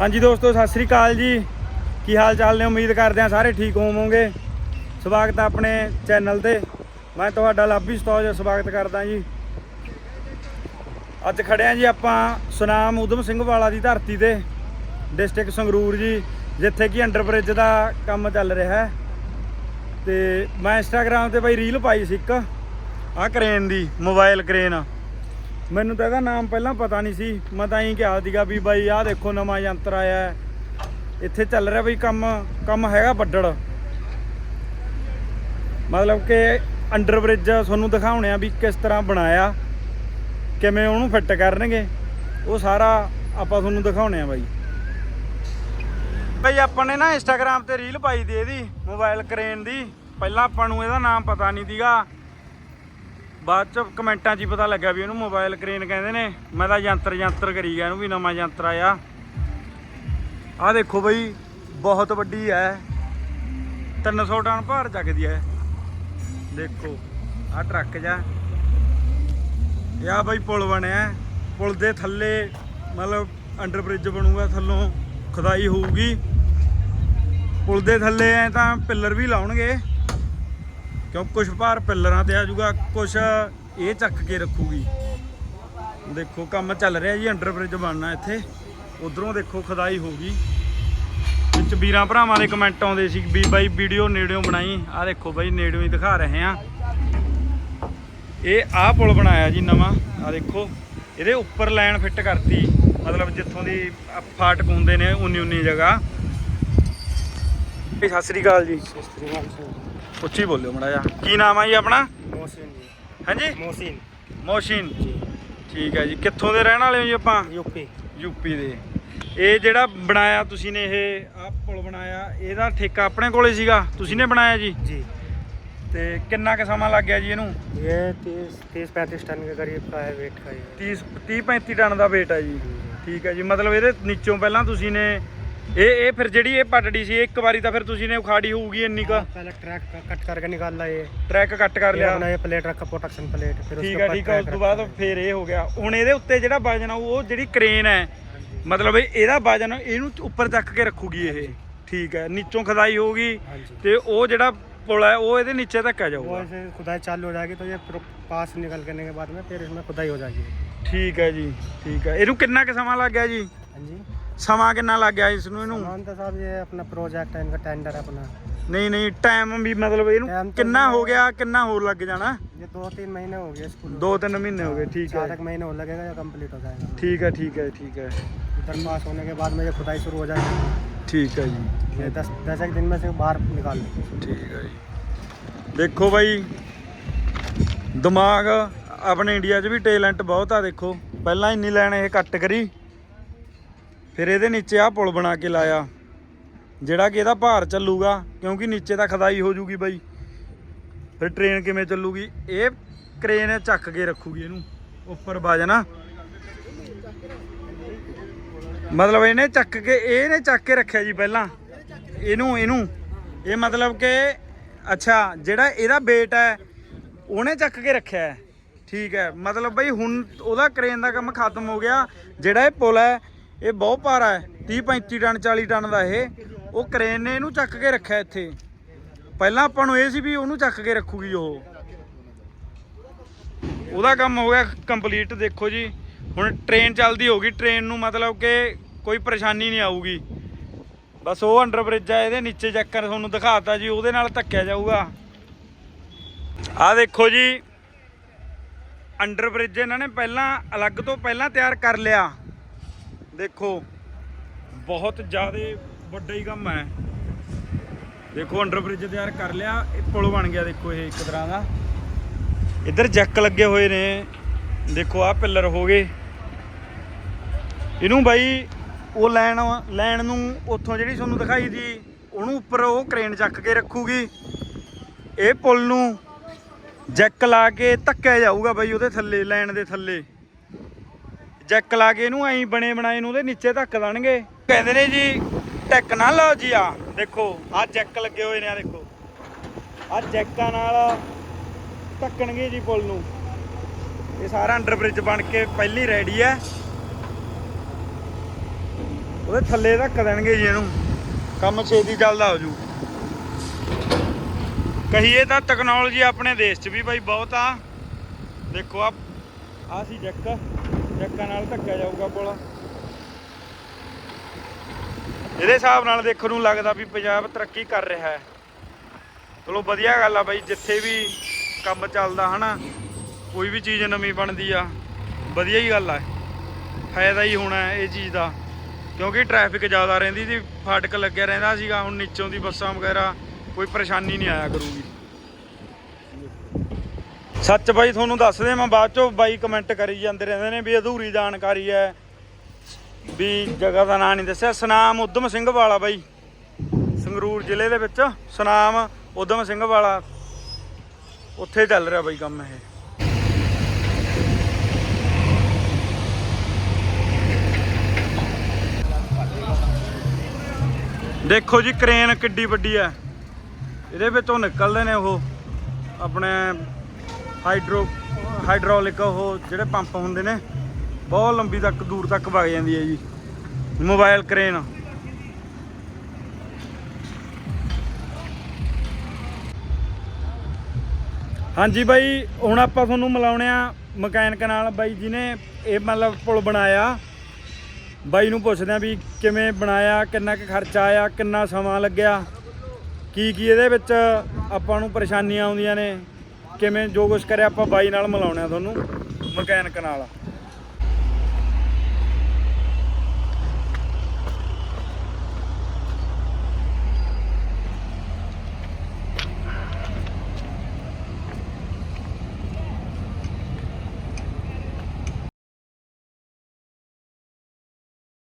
ਹਾਂਜੀ ਦੋਸਤੋ, ਸਤਿ ਸ੍ਰੀ ਅਕਾਲ ਜੀ। ਕੀ ਹਾਲ ਚਾਲ ਨੇ? ਉਮੀਦ ਕਰਦੇ ਹਾਂ ਸਾਰੇ ਠੀਕ ਹੋਵੋਗੇ। ਸਵਾਗਤ ਆਪਣੇ ਚੈਨਲ ਤੇ। ਮੈਂ ਤੁਹਾਡਾ ਲਾਭੀ ਸਤੋਜ ਸਵਾਗਤ ਕਰਦਾ ਜੀ। ਅੱਜ ਖੜੇ ਹਾਂ ਜੀ ਆਪਾਂ ਸੁਨਾਮ ਉਦਮ ਸਿੰਘ ਵਾਲਾ ਦੀ ਧਰਤੀ ਤੇ, ਡਿਸਟ੍ਰਿਕਟ ਸੰਗਰੂਰ ਜੀ, ਜਿੱਥੇ ਕਿ ਅੰਡਰਬ੍ਰਿਜ ਦਾ ਕੰਮ ਚੱਲ ਰਿਹਾ ਹੈ। ਤੇ ਮੈਂ ਇੰਸਟਾਗ੍ਰam ਤੇ ਬਈ ਰੀਲ ਪਾਈ ਸੀ ਇੱਕ। ਆਹ ਕਰੇਨ ਦੀ ਮੋਬਾਈਲ ਕਰੇਨ ਮੈਨੂੰ ਤਾਂ ਇਹਦਾ ਨਾਮ ਪਹਿਲਾਂ ਪਤਾ ਨਹੀਂ ਸੀ। ਮੈਂ ਤਾਂ ਇਹੀ ਕਿਹਾ ਸੀਗਾ ਵੀ ਬਾਈ, ਆਹ ਦੇਖੋ ਨਵਾਂ ਯੰਤਰ ਆਇਆ ਇੱਥੇ ਚੱਲ ਰਿਹਾ ਬਈ ਕੰਮ ਕੰਮ ਹੈਗਾ ਵੱਡੜ ਮਤਲਬ ਕਿ ਅੰਡਰ ਬ੍ਰਿਜ ਤੁਹਾਨੂੰ ਦਿਖਾਉਣੇ ਆ ਵੀ ਕਿਸ ਤਰ੍ਹਾਂ ਬਣਾਇਆ, ਕਿਵੇਂ ਉਹਨੂੰ ਫਿੱਟ ਕਰਨਗੇ। ਉਹ ਸਾਰਾ ਆਪਾਂ ਤੁਹਾਨੂੰ ਦਿਖਾਉਣੇ ਆ ਬਾਈ। ਬਈ ਆਪਾਂ ਨੇ ਨਾ ਇੰਸਟਾਗ੍ਰam ਤੇ ਰੀਲ ਪਾਈ ਦੀ ਇਹਦੀ ਮੋਬਾਈਲ ਕਰੇਨ ਦੀ। ਪਹਿਲਾਂ ਆਪਾਂ ਨੂੰ ਇਹਦਾ ਨਾਮ ਪਤਾ ਨਹੀਂ ਸੀਗਾ। ਬਾਅਦ ਚ ਕਮੈਂਟਾਂ 'ਚ ਹੀ ਪਤਾ ਲੱਗਾ ਵੀ ਇਹਨੂੰ ਮੋਬਾਈਲ ਕ੍ਰੇਨ ਕਹਿੰਦੇ ਨੇ। ਮੈਂ ਤਾਂ ਯੰਤਰ ਯੰਤਰ ਕਰੀ ਗਿਆ ਇਹਨੂੰ ਵੀ ਨਵਾਂ ਯੰਤਰ ਆਇਆ। ਆਹ ਦੇਖੋ ਬਈ, ਬਹੁਤ ਵੱਡੀ ਹੈ 300 ਟਨ ਭਾਰ ਚੱਕਦੀ ਹੈ ਦੇਖੋ, ਆਹ ਟਰੱਕ ਜਾ ਇਹ ਆ ਬਈ ਪੁਲ ਬਣਿਆ। ਪੁਲ ਦੇ ਥੱਲੇ ਮਤਲਬ ਅੰਡਰ ਬ੍ਰਿਜ ਬਣੂਗਾ, ਥੱਲੋਂ ਖੁਦਾਈ ਹੋਊਗੀ। ਪੁਲ ਦੇ ਥੱਲੇ ਐ ਤਾਂ ਪਿੱਲਰ ਵੀ ਲਾਉਣਗੇ। ਕਿਉਂ? ਕੁਝ ਭਾਰ ਪਿੱਲਰਾਂ ਤੇ ਆ ਜਾਊਗਾ ਕੁਝ ਇਹ ਚੱਕ ਕੇ ਰੱਖੂਗੀ। ਦੇਖੋ, ਕੰਮ ਚੱਲ ਰਿਹਾ ਜੀ ਅੰਡਰ ਬ੍ਰਿਜ ਬਣਨਾ ਇੱਥੇ। ਉਧਰੋਂ ਦੇਖੋ, ਖੁਦਾਈ ਹੋਊਗੀ ਵਿੱਚ ਵੀਰਾਂ ਭਰਾਵਾਂ ਦੇ ਕਮੈਂਟ ਆਉਂਦੇ ਸੀ ਵੀ ਬਾਈ ਵੀਡੀਓ ਨੇੜਿਓਂ ਬਣਾਈ। ਆ ਦੇਖੋ ਬਾਈ, ਨੇੜਿਓਂ ਹੀ ਦਿਖਾ ਰਹੇ ਆ ਇਹ ਆਹ ਪੁਲ ਬਣਾਇਆ ਜੀ ਨਵਾਂ। ਆ ਦੇਖੋ, ਇਹਦੇ ਉੱਪਰ ਲਾਈਨ ਫਿੱਟ ਕਰਤੀ। ਮਤਲਬ ਜਿੱਥੋਂ ਦੀ ਫਾਟਕ ਹੁੰਦੇ ਨੇ ਉਨੀ ਉਨੀ ਜਗ੍ਹਾ ਸਤਿ ਸ੍ਰੀ ਅਕਾਲ ਜੀ। ਉੱਚੀ ਬੋਲਿਓ ਮੜਾ ਜਾ ਕੀ ਨਾਮ ਆ ਜੀ ਆਪਣਾ? ਮੋਹਸਿਨ ਜੀ। ਹਾਂਜੀ? ਮੋਹਸਿਨ। ਮੋਹਸਿਨ। ਜੀ। ਠੀਕ ਹੈ ਜੀ। ਕਿੱਥੋਂ ਦੇ ਰਹਿਣ ਵਾਲੇ ਹੋ ਜੀ ਆਪਾਂ? ਯੂਪੀ। ਯੂਪੀ ਦੇ। ਇਹ ਜਿਹੜਾ ਬਣਾਇਆ ਤੁਸੀਂ ਨੇ ਇਹ ਆਹ ਪੁਲ ਬਣਾਇਆ ਇਹਦਾ ਠੇਕਾ ਆਪਣੇ ਕੋਲੇ ਸੀਗਾ? ਤੁਸੀਂ ਨੇ ਬਣਾਇਆ ਜੀ? जी ਤੇ ਕਿੰਨਾ ਕੁ ਸਮਾਂ ਲੱਗ ਗਿਆ ਜੀ ਇਹਨੂੰ? ये तीस तीस पैंतीस टन के करीब का है 30 30 35 ਟਨ ਦਾ weight ਹੈ ਜੀ। ਠੀਕ ਹੈ ਜੀ। ਮਤਲਬ ਇਹਦੇ ਨੀਚੋਂ ਪਹਿਲਾਂ ਤੁਸੀਂ ਨੇ ਇਹ ਇਹ ਫਿਰ ਜਿਹੜੀ ਇਹ ਪਟੜੀ ਸੀ ਇੱਕ ਵਾਰੀ ਤਾਂ ਫਿਰ ਤੁਸੀਂ ਨੇ ਉਖਾੜੀ ਹੋਊਗੀ ਇੰਨੀ ਕ पहले ट्रैक कट करके निकाल रहा है ये ਟਰੈਕ ਕੱਟ ਕਰ ये ਲਿਆ अपना ये प्लेट रखा प्रोटेक्शन प्लेट फिर ਠੀਕ उसके ਹੈ ऊपर ਠੀਕ ਹੈ ਉਸ track ਤੋਂ रखा ਬਾਅਦ है। ਫਿਰ ਇਹ ਹੋ ਗਿਆ ਹੁਣ ਇਹਦੇ ਉੱਤੇ ਜਿਹੜਾ ਵਜਨ ਆ ਉਹ ਜਿਹੜੀ ਕ੍ਰੇਨ ਹੈ ਮਤਲਬ ਇਹ- ਇਹਦਾ ਵਜਨ ਇਹਨੂੰ ਉੱਪਰ ਚੱਕ ਕੇ ਰੱਖੂਗੀ ਇਹ ਠੀਕ ਹੈ ਨੀਚੋਂ ਖਦਾਈ ਹੋਊਗੀ हाँ जी ਤੇ ਉਹ ਜਿਹੜਾ ਪੁਲ ਹੈ ਉਹ ਇਹਦੇ ਨੀਚੇ ਤੱਕ ਆ वो ਜਾਊਗਾ ऐसे खुदाई चालू हो जाएगी तो ये प्रो- पास निकल करने के बाद में फिर इसमें खुदाई हो जाएगी ਠੀਕ ਹੈ ਜੀ ਠੀਕ ਹੈ ਇਹਨੂੰ ਕਿੰਨਾ ਕੁ ਸਮਾਂ ਲੱਗ ਗਿਆ ਜੀ हाँ जी ਸਮਾਂ ਕਿੰਨਾ ਲੱਗ ਗਿਆ ਇਸ ਨੂੰ ਇਹਨੂੰ सामान तो साहब ये अपना प्रोजेक्ट है इनका टेंडर है अपना ਨਹੀਂ ਨਹੀਂ ਟਾਈਮ ਵੀ ਮਤਲਬ ਇਹਨੂੰ Time ਤਾਂ ਕਿੰਨਾ ਹੋ ਇਹਨੂੰ- ਗਿਆ ਕਿੰਨਾ ਹੋਰ ਲੱਗ ਜਾਣਾ ये दो तीन महीने हो गए इसको ਦੋ ਤਿੰਨ ਮਹੀਨੇ ਹੋ ਗਏ ਠੀਕ चार ਹੈ एक महीने और लगेगा या कंप्लीट हो जाएगा ਠੀਕ ਹੈ ਠੀਕ ਹੈ ਠੀਕ ਹੈ इधर पास होने के बाद में ये खुदाई शुरू हो जाएगी ਠੀਕ ਹੈ ਜੀ ये दस दस एक दिन में से बाहर निकाल लेंगे ਠੀਕ ਹੈ ਜੀ ਦੇਖੋ ਬਾਈ ਦਿਮਾਗ ਆਪਣੇ ਇੰਡੀਆ 'ਚ ਵੀ ਟੈਲੈਂਟ ਬਹੁਤ ਆ ਦੇਖੋ ਪਹਿਲਾਂ ਇੰਨੀ ਲਾਈਨ ਇਹ ਕੱਟ ਕਰੀ ਫਿਰ ਇਹਦੇ ਨੀਚੇ ਆਹ ਪੁਲ ਬਣਾ ਕੇ ਲਾਇਆ, ਜਿਹੜਾ ਕਿ ਇਹਦਾ ਭਾਰ ਚੱਲੂਗਾ, ਕਿਉਂਕਿ ਨੀਚੇ ਤਾਂ ਖਦਾਈ ਹੋ ਜੂਗੀ ਬਾਈ। ਫਿਰ ਟ੍ਰੇਨ ਕਿਵੇਂ ਚੱਲੂਗੀ? ਇਹ ਕ੍ਰੇਨ ਚੱਕ ਕੇ ਰੱਖੂਗੀ ਇਹਨੂੰ, ਉੱਪਰ ਵਜਨ। ਮਤਲਬ ਇਹਨੇ ਚੱਕ ਕੇ, ਇਹਨੇ ਚੱਕ ਕੇ ਰੱਖਿਆ ਜੀ ਪਹਿਲਾਂ। ਇਹਨੂੰ ਇਹਨੂੰ। ਇਹ ਮਤਲਬ ਕਿ, ਅੱਛਾ, ਜਿਹੜਾ ਇਹਦਾ weight ਹੈ, ਉਹਨੇ ਚੱਕ ਕੇ ਰੱਖਿਆ ਠੀਕ ਹੈ, ਮਤਲਬ ਬਈ ਹੁਣ ਉਹਦਾ ਕ੍ਰੇਨ ਦਾ ਕੰਮ ਖਤਮ ਹੋ ਗਿਆ। ਜਿਹੜਾ ਇਹ ਪੁਲ ਹੈ ਇਹ ਬਹੁਤ ਭਾਰਾ ਹੈ 30 35 ਟਨ 40 ਟਨ ਦਾ ਇਹ। ਉਹ ਕ੍ਰੇਨ ਨੇ ਇਹਨੂੰ ਚੱਕ ਕੇ ਰੱਖਿਆ ਇੱਥੇ। ਪਹਿਲਾਂ ਆਪਾਂ ਨੂੰ ਇਹ ਸੀ ਵੀ ਉਹਨੂੰ ਚੱਕ ਕੇ ਰੱਖੂਗੀ ਉਹ। ਉਹਦਾ ਕੰਮ ਹੋ ਗਿਆ ਕੰਪਲੀਟ, ਦੇਖੋ ਜੀ। ਹੁਣ ਟ੍ਰੇਨ ਚੱਲਦੀ ਹੋਗੀ ਟ੍ਰੇਨ ਨੂੰ ਮਤਲਬ ਕਿ ਕੋਈ ਪਰੇਸ਼ਾਨੀ ਨਹੀਂ ਆਊਗੀ। ਬਸ ਉਹ ਅੰਡਰ ਬ੍ਰਿਜ ਆ, ਇਹਦੇ ਨੀਚੇ ਚੱਕਰ ਤੁਹਾਨੂੰ ਦਿਖਾਤਾ ਜੀ, ਉਹਦੇ ਨਾਲ ਧੱਕਿਆ ਜਾਊਗਾ। ਆ ਦੇਖੋ ਜੀ। ਅੰਡਰ ਬ੍ਰਿਜ ਇਹਨਾਂ ਨੇ ਪਹਿਲਾਂ ਅਲੱਗ ਤੋਂ ਪਹਿਲਾਂ ਤਿਆਰ ਕਰ ਲਿਆ। ਦੇਖੋ, ਬਹੁਤ ਜ਼ਿਆਦਾ ਵੱਡਾ ਹੀ ਕੰਮ ਹੈ। ਦੇਖੋ, ਅੰਡਰ ਬ੍ਰਿਜ ਤਿਆਰ ਕਰ ਲਿਆ। ਇਹ ਪੁਲ ਬਣ ਗਿਆ ਦੇਖੋ ਇਹ ਇੱਕ ਤਰ੍ਹਾਂ ਦਾ। ਇੱਧਰ ਜੈਕ ਲੱਗੇ ਹੋਏ ਨੇ। ਦੇਖੋ, ਆਹ ਪਿੱਲਰ ਹੋ ਗਏ। ਇਹਨੂੰ ਬਾਈ, ਉਹ ਲੈਣ ਲੈਣ ਨੂੰ ਉੱਥੋਂ ਜਿਹੜੀ ਤੁਹਾਨੂੰ ਦਿਖਾਈ ਦੀ ਉਹਨੂੰ ਉੱਪਰ ਉਹ ਕ੍ਰੇਨ ਚੱਕ ਕੇ ਰੱਖੂਗੀ। ਇਹ ਪੁਲ ਨੂੰ ਜੈਕ ਲਾ ਕੇ ਧੱਕਿਆ ਜਾਊਗਾ ਬਾਈ ਉਹਦੇ ਥੱਲੇ, ਲੈਣ ਦੇ ਥੱਲੇ। ਜੈਕ ਲਾ ਕੇ ਇਹਨੂੰ, ਐਂ ਬਣੇ ਬਣਾਏ ਨੂੰ ਉਹਦੇ ਨੀਚੇ ਧੱਕ ਦੇਣਗੇ। ਕਹਿੰਦੇ ਨੇ ਜੀ ਟੈਕਨੋਲੋਜੀ ਆ। ਦੇਖੋ, ਆਹ ਜੈਕ ਲੱਗੇ ਹੋਏ ਨੇ ਆ ਦੇਖੋ। ਆਹ ਜੈਕਾਂ ਨਾਲ ਧੱਕਣਗੇ ਜੀ ਪੁਲ ਨੂੰ। ਇਹ ਸਾਰਾ ਅੰਡਰ ਬ੍ਰਿਜ ਬਣ ਕੇ ਪਹਿਲੀ ਰੈਡੀ ਹੈ ਉਹਦੇ ਥੱਲੇ ਧੱਕ ਦੇਣਗੇ ਜੀ ਇਹਨੂੰ। ਕੰਮ ਛੇਤੀ ਚੱਲਦਾ ਹੋ ਜੂ। ਕਹੀਏ ਤਾਂ ਟੈਕਨੋਲੋਜੀ ਆਪਣੇ ਦੇਸ਼ 'ਚ ਵੀ ਬਾਈ ਬਹੁਤ ਆ। ਦੇਖੋ ਆ ਆ ਸੀ ਜੱਕ। ਜੱਕਾਂ ਨਾਲ ਧੱਕਿਆ ਜਾਊਗਾ ਪੁਲ। ਇਹਦੇ ਹਿਸਾਬ ਨਾਲ ਦੇਖਣ ਨੂੰ ਲੱਗਦਾ ਵੀ ਪੰਜਾਬ ਤਰੱਕੀ ਕਰ ਰਿਹਾ ਹੈ। ਚਲੋ ਵਧੀਆ ਗੱਲ ਆ ਬਾਈ, ਜਿੱਥੇ ਵੀ ਕੰਮ ਚੱਲਦਾ ਹਨਾ, ਕੋਈ ਵੀ ਚੀਜ਼ ਨਵੀਂ ਬਣਦੀ ਆ, ਵਧੀਆ ਹੀ ਗੱਲ ਆ। ਫਾਇਦਾ ਹੀ ਹੋਣਾ ਇਹ ਚੀਜ਼ ਦਾ, ਕਿਉਂਕਿ ਟ੍ਰੈਫਿਕ ਜ਼ਿਆਦਾ ਰਹਿੰਦੀ ਸੀ, ਫਾਟਕ ਲੱਗਿਆ ਰਹਿੰਦਾ ਸੀਗਾ, ਹੁਣ ਨੀਚੋਂ ਦੀ ਬੱਸਾਂ ਵਗੈਰਾ ਕੋਈ ਪਰੇਸ਼ਾਨੀ ਨਹੀਂ ਆਇਆ ਕਰੂਗੀ। ਸੱਚ ਬਾਈ, ਤੁਹਾਨੂੰ ਦੱਸਦੇ ਮੈਂ ਬਾਅਦ ਚੋਂ ਬਾਈ ਕਮੈਂਟ ਕਰੀ ਜਾਂਦੇ ਰਹਿੰਦੇ ਨੇ ਵੀ ਅਧੂਰੀ ਜਾਣਕਾਰੀ ਹੈ। ਵੀ ਜਗ੍ਹਾ ਦਾ ਨਾਂ ਨਹੀਂ ਦੱਸਿਆ। ਸਨਾਮ ਉਦਮ ਸਿੰਘ ਵਾਲਾ ਬਾਈ, ਸੰਗਰੂਰ ਜ਼ਿਲ੍ਹੇ ਦੇ ਵਿੱਚ। ਸਨਾਮ ਉਦਮ ਸਿੰਘ ਵਾਲਾ, ਉੱਥੇ ਚੱਲ ਰਿਹਾ ਬਾਈ ਕੰਮ ਇਹ। ਦੇਖੋ ਜੀ, ਕ੍ਰੇਨ ਕਿੱਡੀ ਵੱਡੀ ਹੈ। ਇਹਦੇ ਵਿੱਚੋਂ ਨਿਕਲਦੇ ਨੇ ਉਹ ਆਪਣੇ ਹਾਈਡਰੋ ਹਾਈਡਰੋਲਿਕ ਉਹ ਜਿਹੜੇ ਪੰਪ ਹੁੰਦੇ ਨੇ, ਬਹੁਤ ਲੰਬੀ ਤੱਕ, ਦੂਰ ਤੱਕ ਵਗ ਜਾਂਦੀ ਹੈ ਜੀ। Mobile crane. ਹਾਂਜੀ ਬਾਈ, ਹੁਣ ਆਪਾਂ ਤੁਹਾਨੂੰ ਮਿਲਾਉਣੇ ਆ ਮਕੈਨਿਕ ਨਾਲ। ਬਾਈ ਜੀ ਨੇ ਇਹ ਮਤਲਬ ਪੁਲ ਬਣਾਇਆ। ਬਾਈ ਨੂੰ ਪੁੱਛਦੇ ਆ ਵੀ ਕਿਵੇਂ ਬਣਾਇਆ, ਕਿੰਨਾ ਕੁ ਖਰਚਾ ਆਇਆ, ਕਿੰਨਾ ਸਮਾਂ ਲੱਗਿਆ ਕੀ ਕੀ ਇਹਦੇ ਵਿੱਚ ਆਪਾਂ ਨੂੰ ਪਰੇਸ਼ਾਨੀਆਂ ਆਉਂਦੀਆਂ ਨੇ। ਕਿਵੇਂ ਜੋ ਕੁਛ ਕਰਿਆ ਆਪਾਂ ਬਾਈ ਨਾਲ ਮਿਲਾਉਣੇ ਆ ਤੁਹਾਨੂੰ ਮਕੈਨਿਕ ਨਾਲ।